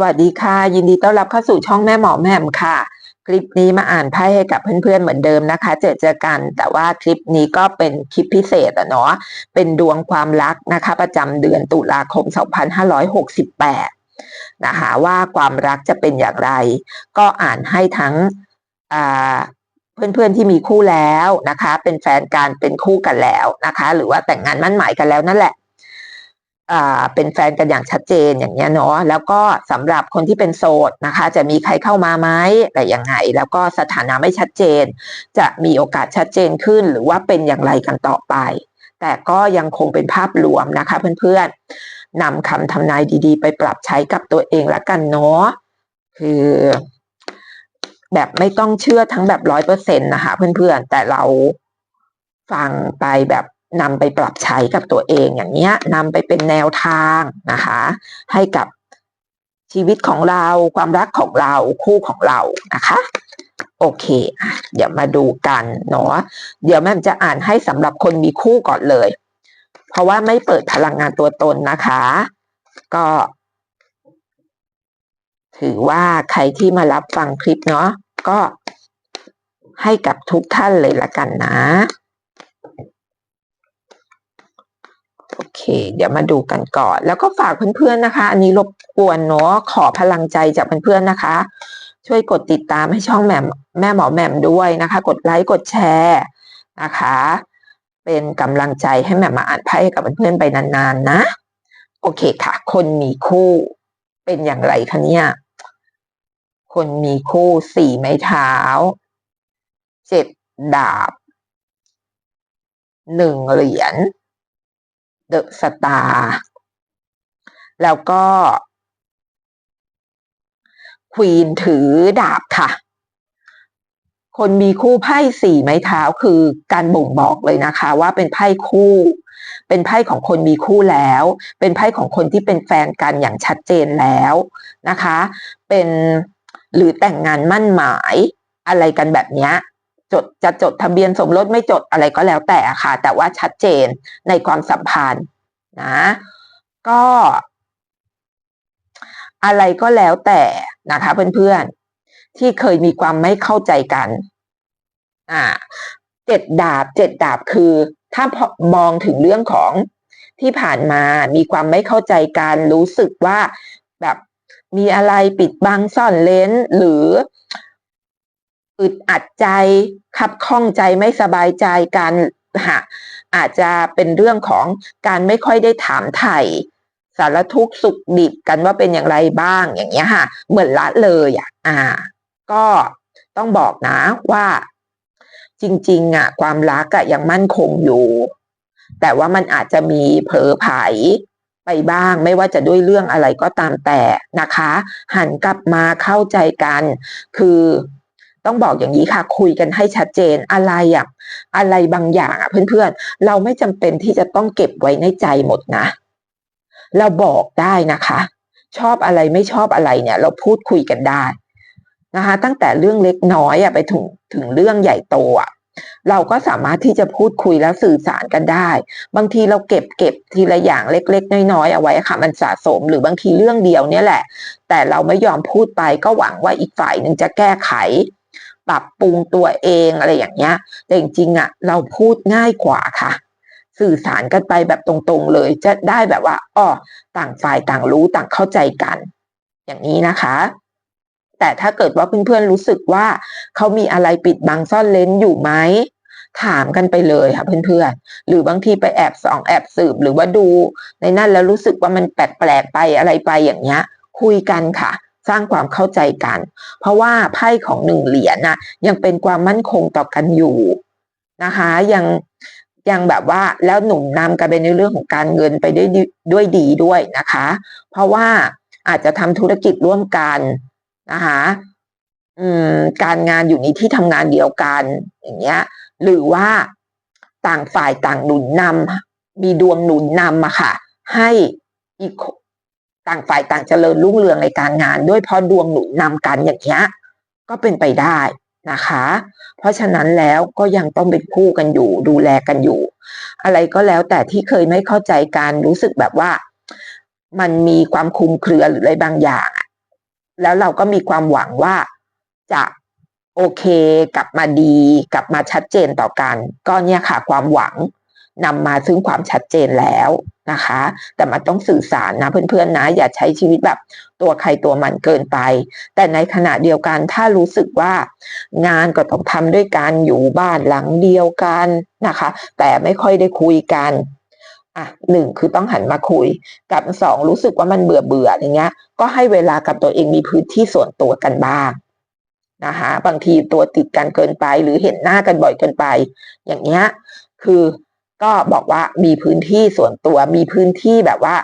สวัสดีค่ะ ยินดีต้อนรับเข้าสู่ช่องแม่หมอแม่มค่ะ คลิปนี้มาอ่านไพ่ให้กับเพื่อนๆ เหมือนเดิมนะคะ เจอเจอกัน แต่ว่าคลิปนี้ก็เป็นคลิปพิเศษอะเนาะเป็นดวงความรักนะคะ ประจำเดือนตุลาคม 2568 นะคะว่าความรักจะเป็นอย่างไร ก็อ่านให้ทั้งเพื่อนๆที่มีคู่แล้วนะคะ เป็นแฟนกันเป็นคู่กันแล้วนะคะ หรือว่าแต่งงานมั่นหมายกันแล้วนั่นแหละ เป็นแฟนกันอย่างชัดเจนอย่างเงี้ยเนาะแล้วก็สำหรับคนที่เป็นโสดนะคะ จะมีใครเข้ามาไหมอะไรยังไง แล้วก็สถานะไม่ชัดเจน จะมีโอกาสชัดเจนขึ้น หรือว่าเป็นอย่างไรกันต่อไป แต่ก็ยังคงเป็นภาพรวมนะคะเพื่อนๆนำคำทำนายดีๆ ไปปรับใช้กับตัวเองละกันเนาะคือ แบบไม่ต้องเชื่อทั้งแบบร้อยเปอร์เซ็นต์นะคะเพื่อนๆแต่เราฟังไปแบบ นำไปปรับใช้กับตัวเองอย่างเงี้ยนำไปเป็นแนวทางนะคะ ให้กับชีวิตของเราความรักของเราคู่ของเรานะคะ โอเค เดี๋ยวมาดูกันเนาะเดี๋ยวแม่จะอ่านให้สำหรับคนมีคู่ก่อนเลย เพราะว่าไม่เปิดพลังงานตัวตนนะคะ ก็ ถือว่าใครที่มารับฟังคลิปเนาะก็ให้กับทุกท่านเลยละกันนะ โอเค เดี๋ยวมาดูกันก่อน แล้วก็ฝากเพื่อนๆนะคะ อันนี้รบกวนเนาะขอพลังใจจากเพื่อนๆนะคะ ช่วยกดติดตามให้ช่องแหม่มแม่หมอแหม่มด้วยนะคะ กดไลค์กดแชร์นะคะ เป็นกำลังใจให้แหม่มมาอ่านไพ่กับเพื่อนๆไปนานๆนะ โอเคค่ะ คนมีคู่เป็นอย่างไรคะเนี่ยคนมีคู่สี่ไม้เท้าเจ็ดดาบหนึ่งเหรียญ เดอะสตาร์แล้วก็ควีนถือดาบค่ะ คนมีคู่ไพ่สี่ไม้เท้าคือการบ่งบอกเลยนะคะ ว่าเป็นไพ่คู่ เป็นไพ่ของคนมีคู่แล้ว เป็นไพ่ของคนที่เป็นแฟนกันอย่างชัดเจนแล้วนะคะ เป็นหรือแต่งงานมั่นหมายอะไรกันแบบเนี้ย จดจะจดทะเบียนสมรสไม่จดอะไรก็แล้วแต่ค่ะ แต่ว่าชัดเจนในความสัมพันธ์นะก็ อะไรก็แล้วแต่นะคะเพื่อนๆ ที่เคยมีความไม่เข้าใจกันอ่าเจ็ดดาบเจ็ดดาบคือ ถ้ามองถึงเรื่องของที่ผ่านมามีความไม่เข้าใจกันรู้สึกว่าแบบมีอะไรปิดบังซ่อนเลนหรือ อึดอัดใจขับข้องใจไม่สบายใจกันหะอาจจะเป็นเรื่องของการไม่ค่อยได้ถามไถ่สารทุกข์สุขดิบกันว่าเป็นอย่างไรบ้างอย่างเงี้ยค่ะ เหมือนละเลยอะอ่า ก็ต้องบอกนะว่า จริง ๆอะ ความรักอะยังมั่นคงอยู่ แต่ว่ามันอาจจะมีเผลอไผไปบ้าง ไม่ว่าจะด้วยเรื่องอะไรก็ตามแต่นะคะ หันกลับมาเข้าใจกัน คือ ต้องบอกอย่างนี้ค่ะ คุยกันให้ชัดเจนอะไรอะอะไรบางอย่างอะเพื่อนๆ เราไม่จำเป็นที่จะต้องเก็บไว้ในใจหมดนะ เราบอกได้นะคะ ชอบอะไรไม่ชอบอะไรเนี่ย เราพูดคุยกันได้นะคะ ตั้งแต่เรื่องเล็กน้อยอะไปถึงถึงเรื่องใหญ่โตอะเราก็สามารถที่จะพูดคุยแล้วสื่อสารกันได้ บางทีเราเก็บเก็บทีละอย่างเล็ก ๆ น้อยๆเอาไว้ค่ะ มันสะสมหรือบางทีเรื่องเดียวเนี่ยแหละ แต่เราไม่ยอมพูดไปก็หวังว่าอีกฝ่ายหนึ่งจะแก้ไข ปรับปรุงตัวเองอะไรอย่างเงี้ย แต่จริงๆอะเราพูดง่ายกว่าค่ะ สื่อสารกันไปแบบตรงๆเลย จะได้แบบว่าอ้อต่างฝ่ายต่างรู้ต่างเข้าใจกัน อย่างนี้นะคะแต่ถ้าเกิดว่าเพื่อนๆรู้สึกว่าเขามีอะไรปิดบังซ่อนเลนอยู่ไหมถามกันไปเลยค่ะเพื่อนๆ หรือบางทีไปแอบส่องแอบสืบหรือว่าดู ในนั้นแล้วรู้สึกว่ามันแปลกๆไปอะไรไปอย่างเงี้ย คุยกันค่ะ สร้างความเข้าใจกัน เพราะว่าไพ่ของหนึ่งเหรียญนะยังเป็นความมั่นคงต่อกันอยู่นะคะ ยังยังแบบว่าแล้วหนุนนำกันไปในเรื่องของการเงินไปได้ด้วยดีด้วยนะคะ เพราะว่าอาจจะทำธุรกิจร่วมกันนะคะการงานอยู่ในที่ทำงานเดียวกันอย่างเงี้ย หรือว่าต่างฝ่ายต่างหนุนนำมีดวงหนุนนำอะค่ะ ให้อีก ต่างฝ่ายต่างเจริญรุ่งเรืองในการงาน ด้วยเพราะดวงหนุนนำกันอย่างเงี้ยก็เป็นไปได้นะคะ เพราะฉะนั้นแล้วก็ยังต้องเป็นคู่กันอยู่ ดูแลกันอยู่ อะไรก็แล้วแต่ที่เคยไม่เข้าใจกันรู้สึกแบบว่า มันมีความคลุมเครือหรืออะไรบางอย่าง แล้วเราก็มีความหวังว่าจะโอเค กลับมาดี กลับมาชัดเจนต่อกัน ก็เนี่ยค่ะความหวัง นำมาซึ่งความชัดเจนแล้วนะคะ แต่มันต้องสื่อสารนะเพื่อนๆนะ อย่าใช้ชีวิตแบบตัวใครตัวมันเกินไป แต่ในขณะเดียวกันถ้ารู้สึกว่างานก็ต้องทำด้วยกันอยู่บ้านหลังเดียวกันนะคะ แต่ไม่ค่อยได้คุยกันอะหนึ่งคือต้องหันมาคุย กับสองรู้สึกว่ามันเบื่อเบื่ออย่างเงี้ย ก็ให้เวลากับตัวเองมีพื้นที่ส่วนตัวกันบ้างนะคะบางทีตัวติดกันเกินไป หรือเห็นหน้ากันบ่อยเกินไป อย่างเงี้ยคือ ก็บอกว่ามีพื้นที่ส่วนตัวมีพื้นที่แบบว่า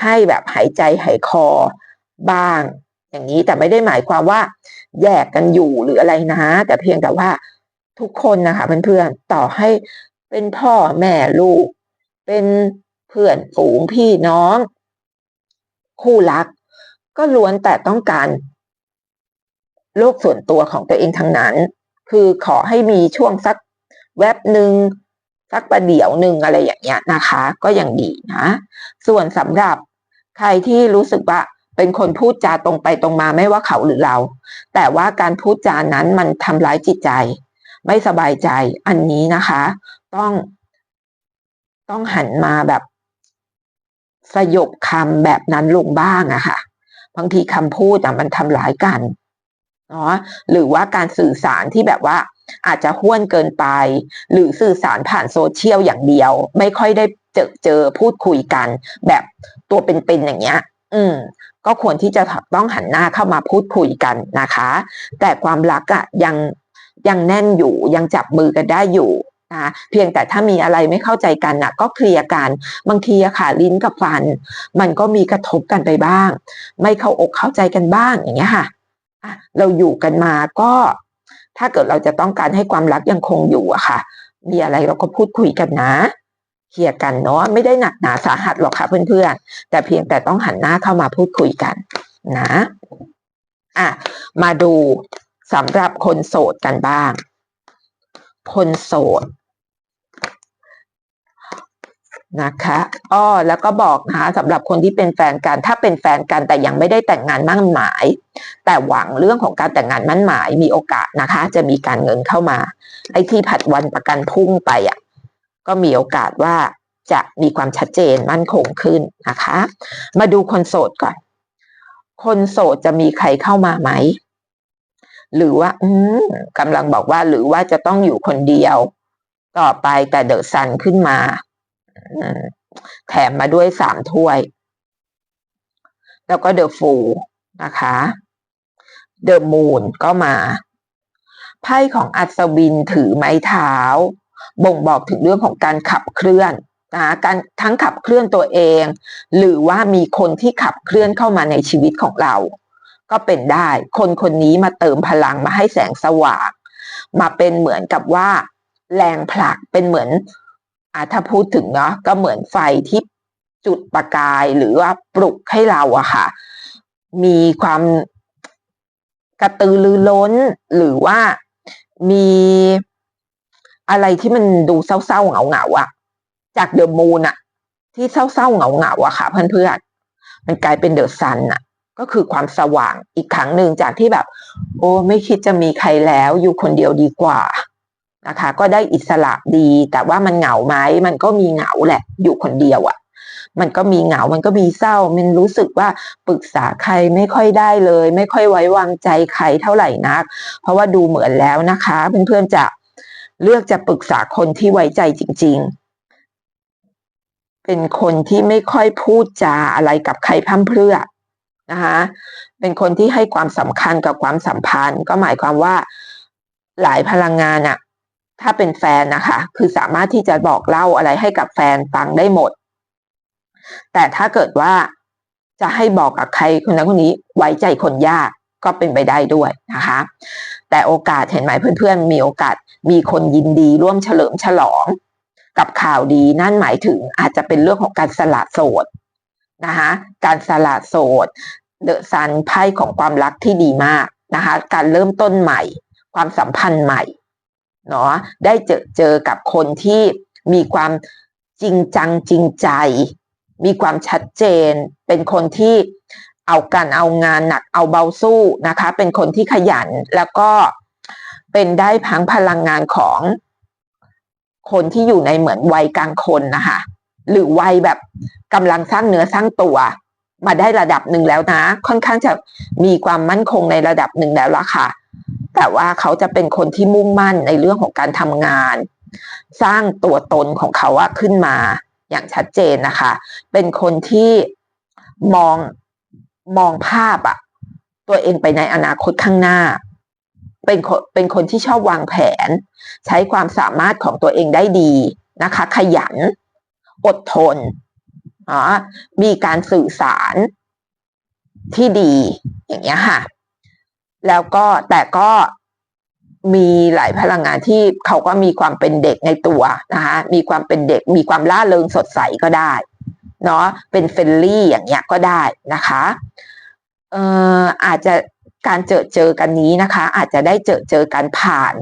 ให้แบบหายใจหายคอบ้าง อย่างนี้แต่ไม่ได้หมายความว่า แยกกันอยู่หรืออะไรนะ แต่เพียงแต่ว่าทุกคนนะคะเพื่อนๆต่อให้เป็นพ่อแม่ลูก เป็นเพื่อนฝูงพี่น้อง คู่รัก ก็ล้วนแต่ต้องการ โลกส่วนตัวของตัวเองทั้งนั้น คือขอให้มีช่วงสักแวบหนึ่ง สักประเดี๋ยวหนึ่งอะไรอย่างเงี้ยนะคะ ก็ยังดีนะ ส่วนสำหรับใครที่รู้สึกว่าเป็นคนพูดจาตรงไปตรงมาไม่ว่าเขาหรือเรา แต่ว่าการพูดจานั้นมันทำร้ายจิตใจ ไม่สบายใจอันนี้นะคะ ต้องต้องหันมาแบบสยบคำแบบนั้นลงบ้างอะค่ะบางทีคำพูดอะมันทำร้ายกัน เนาะหรือว่าการสื่อสารที่แบบว่าอาจจะห้วนเกินไป หรือสื่อสารผ่านโซเชียลอย่างเดียว ไม่ค่อยได้เจอเจอพูดคุยกัน แบบตัวเป็นๆอย่างเงี้ย อืม ก็ควรที่จะต้องหันหน้าเข้ามาพูดคุยกันนะคะ แต่ความรักอะยังยังแน่นอยู่ยังจับมือกันได้อยู่นะเพียงแต่ถ้ามีอะไรไม่เข้าใจกันนะก็เคลียร์กันบางทีอะค่ะลิ้นกับฟัน มันก็มีกระทบกันไปบ้าง ไม่เข้าอกเข้าใจกันบ้างอย่างเงี้ยค่ะ เราอยู่กันมาก็ ถ้าเกิดเราจะต้องการให้ความรักยังคงอยู่อะค่ะ มีอะไรเราก็พูดคุยกันนะเคลียร์กันเนาะไม่ได้หนักหนาสาหัสหรอกค่ะเพื่อนๆ แต่เพียงแต่ต้องหันหน้าเข้ามาพูดคุยกันนะอะมาดูสำหรับคนโสดกันบ้าง คนโสด นะคะอ้อแล้วก็บอกนะคะสำหรับคนที่เป็นแฟนกัน ถ้าเป็นแฟนกันแต่ยังไม่ได้แต่งงานมั่นหมาย แต่หวังเรื่องของการแต่งงานมั่นหมายมีโอกาสนะคะ จะมีการเงินเข้ามา ไอ้ที่ผัดวันประกันพุ่งไปอะก็มีโอกาสว่าจะมีความชัดเจนมั่นคงขึ้นนะคะ มาดูคนโสดก่อน คนโสดจะมีใครเข้ามาไหม หรือว่า อืมกำลังบอกว่าหรือว่าจะต้องอยู่คนเดียว ต่อไปแต่เดอะซันขึ้นมา แถมมาด้วยสามถ้วย แล้วก็เดอะฟูนะคะเดอะมูนก็มาไพ่ของอัศวินถือไม้เท้า บ่งบอกถึงเรื่องของการขับเคลื่อนนะการทั้งขับเคลื่อนตัวเอง หรือว่ามีคนที่ขับเคลื่อนเข้ามาในชีวิตของเรา ก็เป็นได้คนคนนี้มาเติมพลังมาให้แสงสว่าง มาเป็นเหมือนกับว่า แรงผลักเป็นเหมือน อ่าถ้าพูดถึงเนาะก็เหมือนไฟที่จุดประกายหรือว่าปลุกให้เราอะค่ะ มีความกระตือรือร้น หรือว่ามีอะไรที่มันดูเศร้าๆเหงาๆอะจากเดอะมูนอะที่เศร้าๆเหงาๆอะค่ะ เพื่อนๆมันกลายเป็นเดอะซันอะก็คือความสว่างอีกครั้งหนึ่งจากที่แบบ โอ้ไม่คิดจะมีใครแล้วอยู่คนเดียวดีกว่า นะคะ ก็ได้อิสระดี แต่ว่ามันเหงาไหมมันก็มีเหงาแหละ อยู่คนเดียวอะ่ะ มันก็มีเหงา มันก็มีเศร้า มันรู้สึกว่าปรึกษาใครไม่ค่อยได้เลย ไม่ค่อยไว้วางใจใครเท่าไหร่นัก เพราะว่าดูเหมือนแล้วนะคะ เพื่อนๆจะเลือกจะปรึกษาคนที่ไว้ใจจริง ๆเป็นคนที่ไม่ค่อยพูดจาอะไรกับใครพั่มเพรื่อนะคะเป็นคนที่ให้ความสำคัญกับความสัมพันธ์ ก็หมายความว่าหลายพลังงานอะ ถ้าเป็นแฟนนะคะ คือสามารถที่จะบอกเล่าอะไรให้กับแฟนฟังได้หมด แต่ถ้าเกิดว่าจะให้บอกกับใครคนนั้นคนนี้ไว้ใจคนยากก็เป็นไปได้ด้วยนะคะ แต่โอกาสเห็นไหมเพื่อนๆ มีโอกาสมีคนยินดีร่วมเฉลิมฉลอง กับข่าวดีนั่นหมายถึงอาจจะเป็นเรื่องของการสละโสดนะคะการสละโสดเดอะซันไพ่ของความรักที่ดีมากนะคะ การเริ่มต้นใหม่ ความสัมพันธ์ใหม่ เนาะได้เจอเจอกับคนที่มีความจริงจังจริงใจ มีความชัดเจน เป็นคนที่เอากันเอางานหนักเอาเบาสู้นะคะ เป็นคนที่ขยันแล้วก็เป็นได้พังพลังงานของคนที่อยู่ในเหมือนวัยกลางคนนะคะหรือวัยแบบกำลังสร้างเนื้อสร้างตัว มาได้ระดับหนึ่งแล้วนะ ค่อนข้างจะมีความมั่นคงในระดับหนึ่งแล้วละค่ะ แต่ว่าเขาจะเป็นคนที่มุ่งมั่นในเรื่องของการทำงาน สร้างตัวตนของเขาอะขึ้นมาอย่างชัดเจนนะคะ เป็นคนที่มองมองภาพอะตัวเองไปในอนาคตข้างหน้า เป็นคนเป็นคนที่ชอบวางแผน ใช้ความสามารถของตัวเองได้ดีนะคะ ขยัน อดทนอ๋อมีการสื่อสารที่ดีอย่างเงี้ยค่ะ แล้วก็แต่ก็มีหลายพลังงานที่เขาก็มีความเป็นเด็กในตัวนะคะมีความเป็นเด็ก มีความล่าเริงสดใสก็ได้เนาะเป็นเฟรนลี่อย่างเงี้ยก็ได้นะคะเอ่ออาจจะการเจอเจอกันนี้นะคะ อาจจะได้เจอเจอกันผ่าน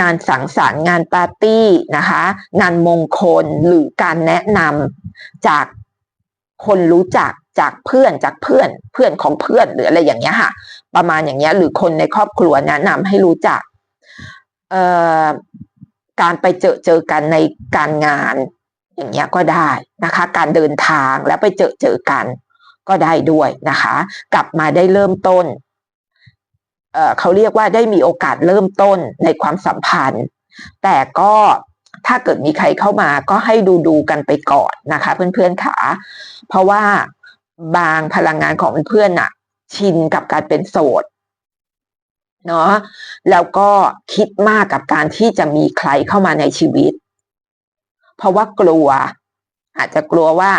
งานสังสรรค์งานปาร์ตี้นะคะ งานมงคลหรือการแนะนำจาก คนรู้จักจากเพื่อนจากเพื่อนเพื่อนของเพื่อนหรืออะไรอย่างเงี้ยค่ะ ประมาณอย่างเงี้ย หรือคนในครอบครัวแนะนำให้รู้จักเอ่อการไปเจอเจอกันในการงานอย่างเงี้ยก็ได้นะคะ การเดินทางแล้วไปเจอเจอกันก็ได้ด้วยนะคะ กลับมาได้เริ่มต้นเอ่อเขาเรียกว่าได้มีโอกาสเริ่มต้นในความสัมพันธ์ แต่ก็ถ้าเกิดมีใครเข้ามาก็ให้ดูดูกันไปก่อนนะคะ เพื่อนๆขา เพราะว่าบางพลังงานของเพื่อนๆน่ะ ชินกับการเป็นโสดเนาะแล้วก็คิดมากกับการที่จะมีใครเข้ามาในชีวิต เพราะว่ากลัว อาจจะกลัวว่า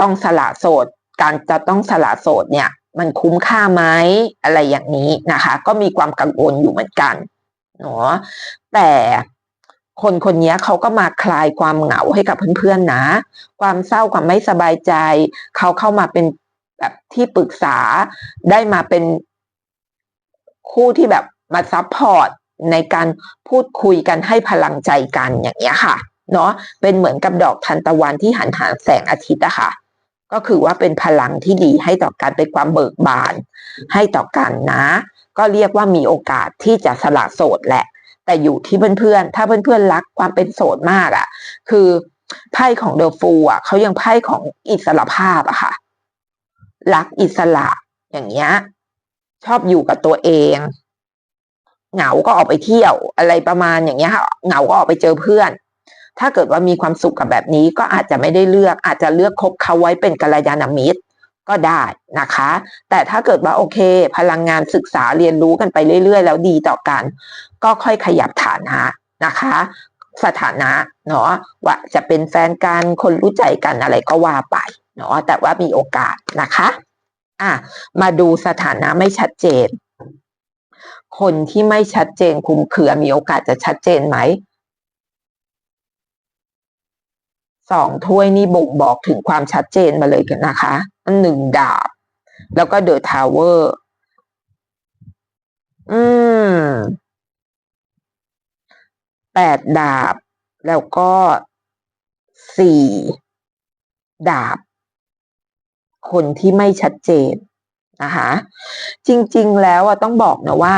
ต้องสละโสด การจะต้องสละโสดเนี่ย มันคุ้มค่าไหมอะไรอย่างนี้นะคะ ก็มีความกังวลอยู่เหมือนกันเนาะแต่ คนคนนี้เขาก็มาคลายความเหงาให้กับเพื่อนๆนะ ความเศร้าความไม่สบายใจ เขาเข้ามาเป็นแบบที่ปรึกษาได้มาเป็นคู่ที่แบบมาซัพพอร์ตในการพูดคุยกันให้พลังใจกันอย่างเงี้ยค่ะเนาะเป็นเหมือนกับดอกทานตะวันที่หันหาแสงอาทิตย์อะค่ะ ก็คือว่าเป็นพลังที่ดีให้ต่อกันเป็นความเบิกบาน ให้ต่อกันนะ ก็เรียกว่ามีโอกาสที่จะสละโสดแหละ แต่อยู่ที่เพื่อนๆ ถ้าเพื่อนๆรักความเป็นโสดมากอะ่ะ คือไพ่ของเดอะฟูอะเขายังไพ่ของอิสระภาพอะค่ะ รักอิสระอย่างเงี้ย ชอบอยู่กับตัวเอง เหงาก็ออกไปเที่ยวอะไรประมาณอย่างเงี้ยค่ะเหงาก็ออกไปเจอเพื่อน ถ้าเกิดว่ามีความสุขกับแบบนี้ก็อาจจะไม่ได้เลือก อาจจะเลือกคบเขาไว้เป็นกัลยาณมิตร ก็ได้นะคะ แต่ถ้าเกิดว่าโอเค พลังงานศึกษาเรียนรู้กันไปเรื่อย ๆ แล้วดีต่อกัน ก็ค่อยขยับฐานะนะคะ สถานะเนาะว่าจะเป็นแฟนกันคนรู้ใจกันอะไรก็ว่าไปเนาะแต่ว่ามีโอกาสนะคะอะมาดูสถานะไม่ชัดเจน คนที่ไม่ชัดเจนคุมเครือมีโอกาสจะชัดเจนไหม สองถ้วยนี่บ่งบอกถึงความชัดเจนมาเลยกันนะคะหนึ่งดาบ แล้วก็เดอะทาวเวอร์ อืมแปดดาบ แล้วก็สี่ดาบ คนที่ไม่ชัดเจนนะคะจริง ๆ แล้วอะต้องบอกนะว่า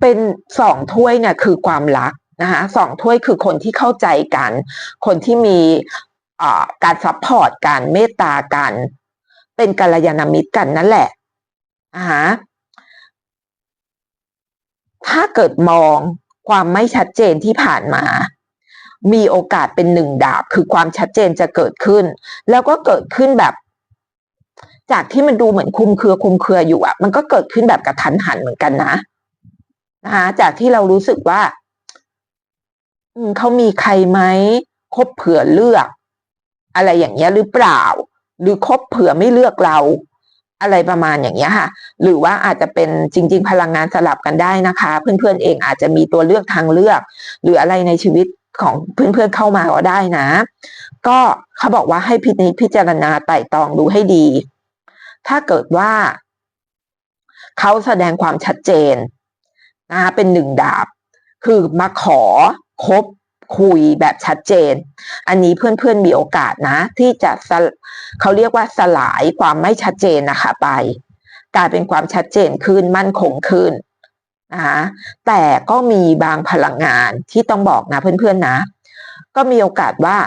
เป็นสองถ้วยเนี่ยคือความรัก นะคะสองถ้วยคือคนที่เข้าใจกัน คนที่มีการซัพพอร์ตกันเมตตากัน เป็นกัลยาณมิตรกันนั่นแหละนะคะถ้าเกิดมองความไม่ชัดเจนที่ผ่านมา มีโอกาสเป็นหนึ่งดาบ คือความชัดเจนจะเกิดขึ้น แล้วก็เกิดขึ้นแบบ จากที่มันดูเหมือนคุมเครือคุมเครืออยู่อะมันก็เกิดขึ้นแบบกระทันหันเหมือนกันนะนะคะจากที่เรารู้สึกว่า เขามีใครไหมคบเผื่อเลือก อะไรอย่างเงี้ยหรือเปล่า หรือคบเผื่อไม่เลือกเรา อะไรประมาณอย่างเงี้ยค่ะ หรือว่าอาจจะเป็นจริง ๆ พลังงานสลับกันได้นะคะ เพื่อนๆเองอาจจะมีตัวเลือกทางเลือก หรืออะไรในชีวิตของเพื่อนๆเข้ามาก็ได้นะ ก็เขาบอกว่าให้พิจพิจารณาไต่ตองดูให้ดี ถ้าเกิดว่าเขาแสดงความชัดเจนนะเป็นหนึ่งดาบ คือมาขอ คบคุยแบบชัดเจน อันนี้เพื่อนๆมีโอกาสนะ ที่จะเขาเรียกว่าสลายความไม่ชัดเจนนะคะไป กลายเป็นความชัดเจนขึ้นมั่นคงขึ้นนะคะแต่ก็มีบางพลังงานที่ต้องบอกนะเพื่อนๆนะ ก็มีโอกาสว่า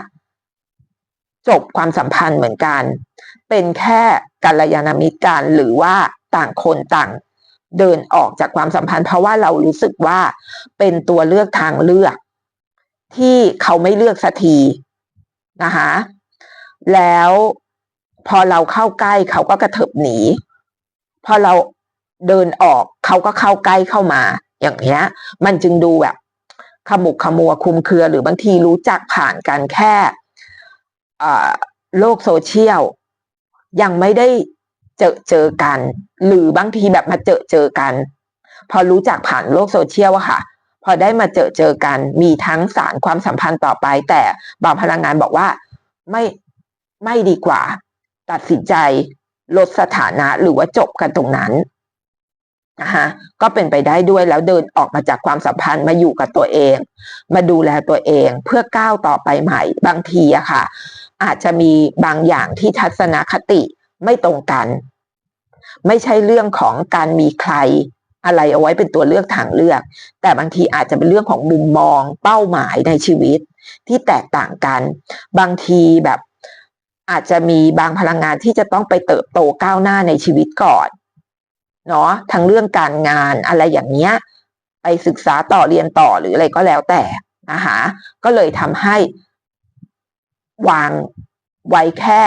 จบความสัมพันธ์เหมือนกัน เป็นแค่กัลยาณมิตรกันหรือว่าต่างคนต่างเดินออกจากความสัมพันธ์ เพราะว่าเรารู้สึกว่าเป็นตัวเลือกทางเลือก ที่เขาไม่เลือกสักทีนะคะแล้วพอเราเข้าใกล้เขาก็กระเถิบหนี พอเราเดินออกเขาก็เข้าใกล้เข้ามา อย่างเงี้ย มันจึงดูแบบขมุกขมัวคุมเครือหรือบางทีรู้จักผ่านกันแค่โลกโซเชียลยังไม่ได้เจอเจอกัน หรือบางทีแบบมาเจอเจอกัน พอรู้จักผ่านโลกโซเชียลอะค่ะ พอได้มาเจอเจอกัน มีทั้งสารความสัมพันธ์ต่อไป แต่บางพลังงานบอกว่าไม่ไม่ดีกว่า ตัดสินใจลดสถานะหรือว่าจบกันตรงนั้นนะคะก็เป็นไปได้ด้วยแล้วเดินออกมาจากความสัมพันธ์มาอยู่กับตัวเอง มาดูแลตัวเองเพื่อก้าวต่อไปใหม่ บางทีอะค่ะ อาจจะมีบางอย่างที่ทัศนคติไม่ตรงกัน ไม่ใช่เรื่องของการมีใคร อะไรเอาไว้เป็นตัวเลือกทางเลือก แต่บางทีอาจจะเป็นเรื่องของมุมมองเป้าหมายในชีวิตที่แตกต่างกัน บางทีแบบอาจจะมีบางพลังงานที่จะต้องไปเติบโตก้าวหน้าในชีวิตก่อนเนาะทั้งเรื่องการงานอะไรอย่างเนี้ย ไปศึกษาต่อเรียนต่อหรืออะไรก็แล้วแต่นะคะก็เลยทำให้วางไว้แค่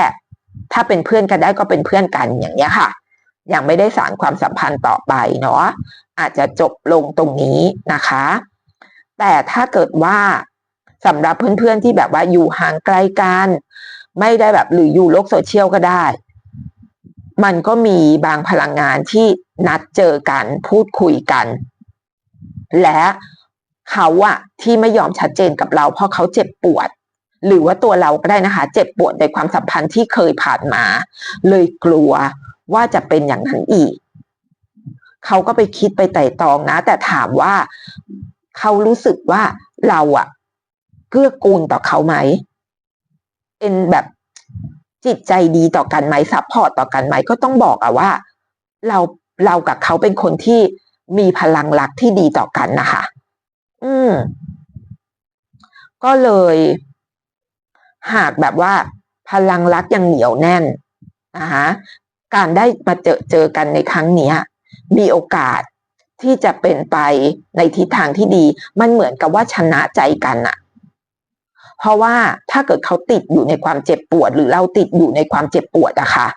ถ้าเป็นเพื่อนกันได้ก็เป็นเพื่อนกันอย่างเนี้ยค่ะ ยังไม่ได้สารความสัมพันธ์ต่อไปเนาะอาจจะจบลงตรงนี้นะคะ แต่ถ้าเกิดว่าสำหรับเพื่อนๆที่แบบว่าอยู่ห่างไกลกัน ไม่ได้แบบหรืออยู่โลกโซเชียลก็ได้ มันก็มีบางพลังงานที่นัดเจอกันพูดคุยกัน และเขาอะที่ไม่ยอมชัดเจนกับเราเพราะเขาเจ็บปวด หรือว่าตัวเราก็ได้นะคะ เจ็บปวดในความสัมพันธ์ที่เคยผ่านมา เลยกลัว ว่าจะเป็นอย่างนั้นอีก เขาก็ไปคิดไปไต่ตองนะ แต่ถามว่าเขารู้สึกว่าเราอะเกื้อกูลต่อเขาไหม เป็นแบบจิตใจดีต่อกันไหมซัพพอร์ตต่อกันไหมก็ต้องบอกอะว่า เราเรากับเขาเป็นคนที่มีพลังรักที่ดีต่อกันนะคะ อืม ก็เลย หากแบบว่า พลังรักยังเหนียวแน่นนะคะ การได้มาเจอเจอกันในครั้งนี้มีโอกาสที่จะเป็นไปในทิศทางที่ดี มันเหมือนกับว่าชนะใจกันอะเพราะว่าถ้าเกิดเขาติดอยู่ในความเจ็บปวด หรือเราติดอยู่ในความเจ็บปวดอะค่ะ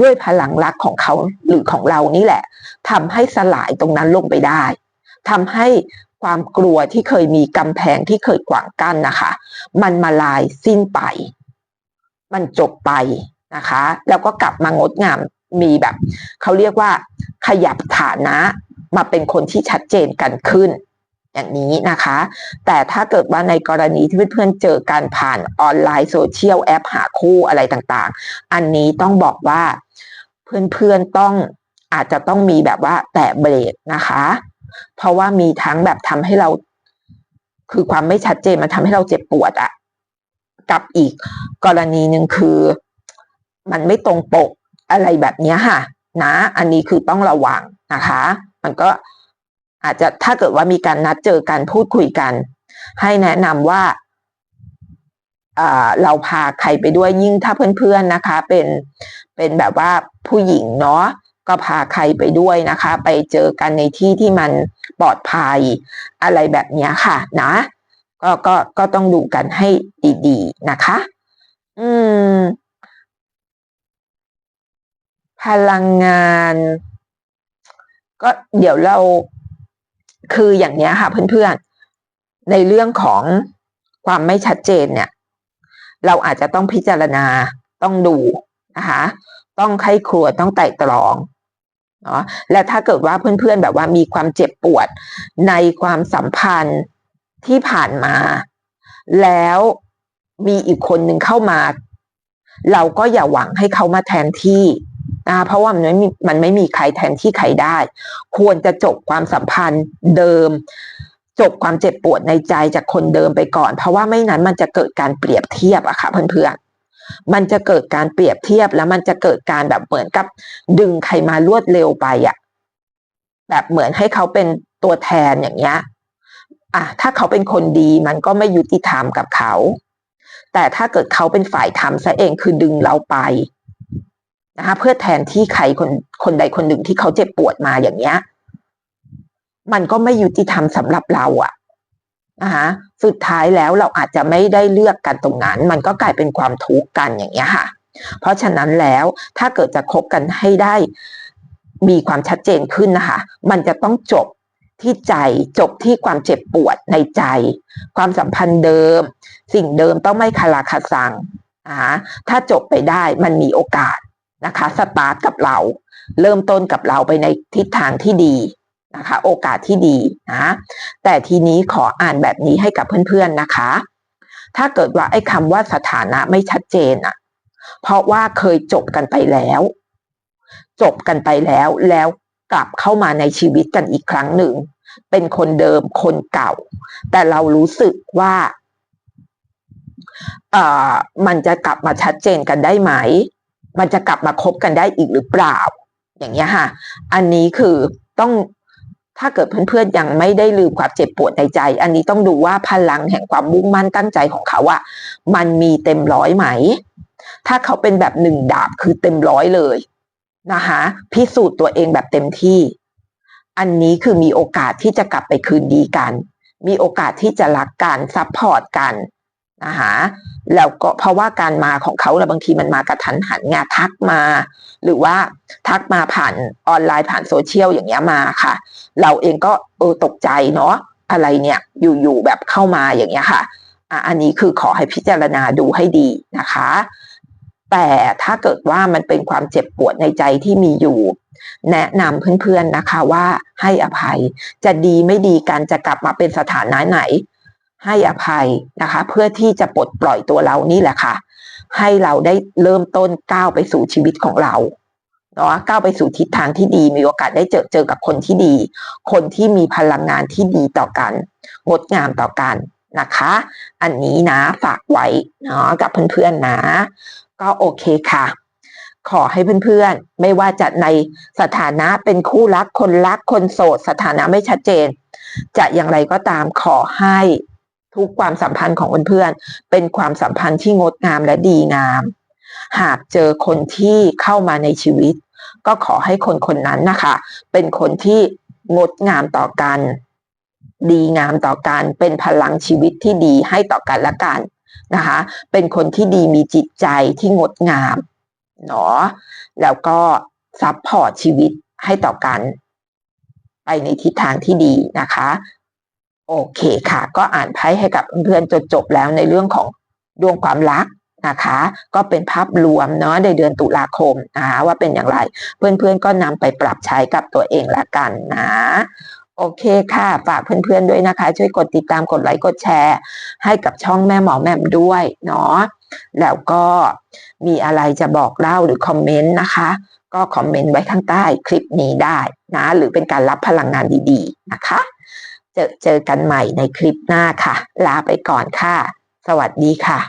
ด้วยพลังรักของเขาหรือของเรานี่แหละทำให้สลายตรงนั้นลงไปได้ทำให้ความกลัวที่เคยมีกำแพงที่เคยขวางกั้นนะคะ มันมาลายสิ้นไป มันจบไปนะคะ แล้วก็กลับมางดงาม มีแบบเขาเรียกว่าขยับฐานะมาเป็นคนที่ชัดเจนกันขึ้น อย่างนี้นะคะ แต่ถ้าเกิดว่าในกรณีที่เพื่อนๆเจอการผ่านออนไลน์โซเชียลแอปหาคู่อะไรต่างๆ อันนี้ต้องบอกว่าเพื่อนๆต้องอาจจะต้องมีแบบว่าแตะเบรกนะคะ เพราะว่ามีทั้งแบบทำให้เรา คือความไม่ชัดเจนมันทำให้เราเจ็บปวดอะกับอีกกรณีหนึ่งคือ มันไม่ตรงปก อะไรแบบนี้ค่ะนะ อันนี้คือต้องระวังนะคะ มันก็อาจจะถ้าเกิดว่ามีการนัดเจอกันพูดคุยกัน ให้แนะนำว่าเราพาใครไปด้วยยิ่งถ้าเพื่อนๆนะคะ เป็นเป็นแบบว่าผู้หญิงเนาะก็พาใครไปด้วยนะคะ ไปเจอกันในที่ที่มันปลอดภัยอะไรแบบนี้ค่ะนะก็ก็ก็ต้องดูกันให้ดีๆนะคะ อืม พลังงาน ก็เดี๋ยวเราคืออย่างนี้ค่ะ เพื่อนๆ ในเรื่องของความไม่ชัดเจนเนี่ย เราอาจจะต้องพิจารณาต้องดูนะคะต้องไข้ครัวต้องไต่ตรองเนาะและถ้าเกิดว่าเพื่อนๆแบบว่ามีความเจ็บปวดในความสัมพันธ์ที่ผ่านมา แล้วมีอีกคนหนึ่งเข้ามา เราก็อย่าหวังให้เขามาแทนที่ นะเพราะว่ามันไม่มีมันไม่มีใครแทนที่ใครได้ ควรจะจบความสัมพันธ์เดิมจจบความเจ็บปวดในใจจากคนเดิมไปก่อน เพราะว่าไม่นั้นมันจะเกิดการเปรียบเทียบอะค่ะเพื่อนๆมันจะเกิดการเปรียบเทียบแล้วมันจะเกิดการแบบเหมือนกับ ดึงใครมารวดเร็วไปอะแบบเหมือนให้เขาเป็นตัวแทนอย่างเงี้ยอะถ้าเขาเป็นคนดีมันก็ไม่ยุติธรรมกับเขา แต่ถ้าเกิดเขาเป็นฝ่ายทำซะเองคือดึงเราไป นะคะเพื่อแทนที่ใครคนคนใดคนหนึ่งที่เขาเจ็บปวดมาอย่างเงี้ย มันก็ไม่ยุติธรรมสำหรับเราอะนะคะสุดท้ายแล้วเราอาจจะไม่ได้เลือกกันตรงนั้น มันก็กลายเป็นความทุกข์กันอย่างเงี้ยค่ะ เพราะฉะนั้นแล้วถ้าเกิดจะคบกันให้ได้มีความชัดเจนขึ้นนะคะ มันจะต้องจบที่ใจจบที่ความเจ็บปวดในใจ ความสัมพันธ์เดิม สิ่งเดิมต้องไม่คาราคาซังนะคะถ้าจบไปได้มันมีโอกาส นะคะสตาร์ทกับเรา เริ่มต้นกับเราไปในทิศทางที่ดีนะคะ โอกาสที่ดีนะแต่ทีนี้ขออ่านแบบนี้ให้กับเพื่อนๆนะคะ ถ้าเกิดว่าไอ้คำว่าสถานะไม่ชัดเจนอะเพราะว่าเคยจบกันไปแล้ว จบกันไปแล้วแล้วกลับเข้ามาในชีวิตกันอีกครั้งหนึ่ง เป็นคนเดิมคนเก่า แต่เรารู้สึกว่าเอ่อมันจะกลับมาชัดเจนกันได้ไหม มันจะกลับมาคบกันได้อีกหรือเปล่า อย่างเงี้ยค่ะ อันนี้คือต้องถ้าเกิดเพื่อนๆยังไม่ได้ลืมความเจ็บปวดในใจ อันนี้ต้องดูว่าพลังแห่งความมุ่งมั่นตั้งใจของเขาอะมันมีเต็มร้อยไหม ถ้าเขาเป็นแบบหนึ่งดาบคือเต็มร้อยเลยนะคะพิสูจน์ตัวเองแบบเต็มที่ อันนี้คือมีโอกาสที่จะกลับไปคืนดีกัน มีโอกาสที่จะรักกันซัพพอร์ตกัน นะคะแล้วก็เพราะว่าการมาของเขาแล้วบางทีมันมากระทันหันงาทักมา หรือว่าทักมาผ่านออนไลน์ผ่านโซเชียลอย่างเงี้ยมาค่ะ เราเองก็เออตกใจเนาะอะไรเนี่ยอยู่ๆแบบเข้ามาอย่างเงี้ยค่ะอะ อันนี้คือขอให้พิจารณาดูให้ดีนะคะ แต่ถ้าเกิดว่ามันเป็นความเจ็บปวดในใจที่มีอยู่ แนะนำเพื่อนๆนะคะว่าให้อภัยจะดีไม่ดีกันจะกลับมาเป็นสถานะไหน ให้อภัยนะคะ เพื่อที่จะปลดปล่อยตัวเรานี่แหละค่ะ ให้เราได้เริ่มต้นก้าวไปสู่ชีวิตของเราเนาะก้าวไปสู่ทิศทางที่ดีมีโอกาสได้เจอเจอกับคนที่ดี คนที่มีพลังงานที่ดีต่อกัน งดงามต่อกันนะคะ อันนี้นะฝากไว้เนาะกับเพื่อนๆนะ ก็โอเคค่ะ ขอให้เพื่อนๆ ไม่ว่าจะในสถานะเป็นคู่รักคนรักคนโสด สถานะไม่ชัดเจน จะอย่างไรก็ตามขอให้ ทุกความสัมพันธ์ของเพื่อนๆเป็นความสัมพันธ์ที่งดงามและดีงาม หากเจอคนที่เข้ามาในชีวิต ก็ขอให้คนคนนั้นนะคะ เป็นคนที่งดงามต่อกัน ดีงามต่อกัน เป็นพลังชีวิตที่ดีให้ต่อกันและกันนะคะ เป็นคนที่ดีมีจิตใจที่งดงามเนาะแล้วก็ซัพพอร์ตชีวิตให้ต่อกัน ไปในทิศทางที่ดีนะคะ โอเคค่ะ ก็อ่านไพ่ให้กับเพื่อนจนจบแล้วในเรื่องของดวงความรักนะคะ ก็เป็นภาพรวมเนาะในเดือนตุลาคมนะคะว่าเป็นอย่างไร เพื่อนๆก็นำไปปรับใช้กับตัวเองละกันนะโอเคค่ะ ฝากเพื่อนๆด้วยนะคะ ช่วยกดติดตามกดไลค์กดแชร์ ให้กับช่องแม่หมอแม่มด้วยเนาะแล้วก็มีอะไรจะบอกเล่าหรือคอมเมนต์นะคะ ก็คอมเมนต์ไว้ข้างใต้คลิปนี้ได้นะ หรือเป็นการรับพลังงานดีๆนะคะ เจอเจอกันใหม่ในคลิปหน้าค่ะ ลาไปก่อนค่ะ สวัสดีค่ะ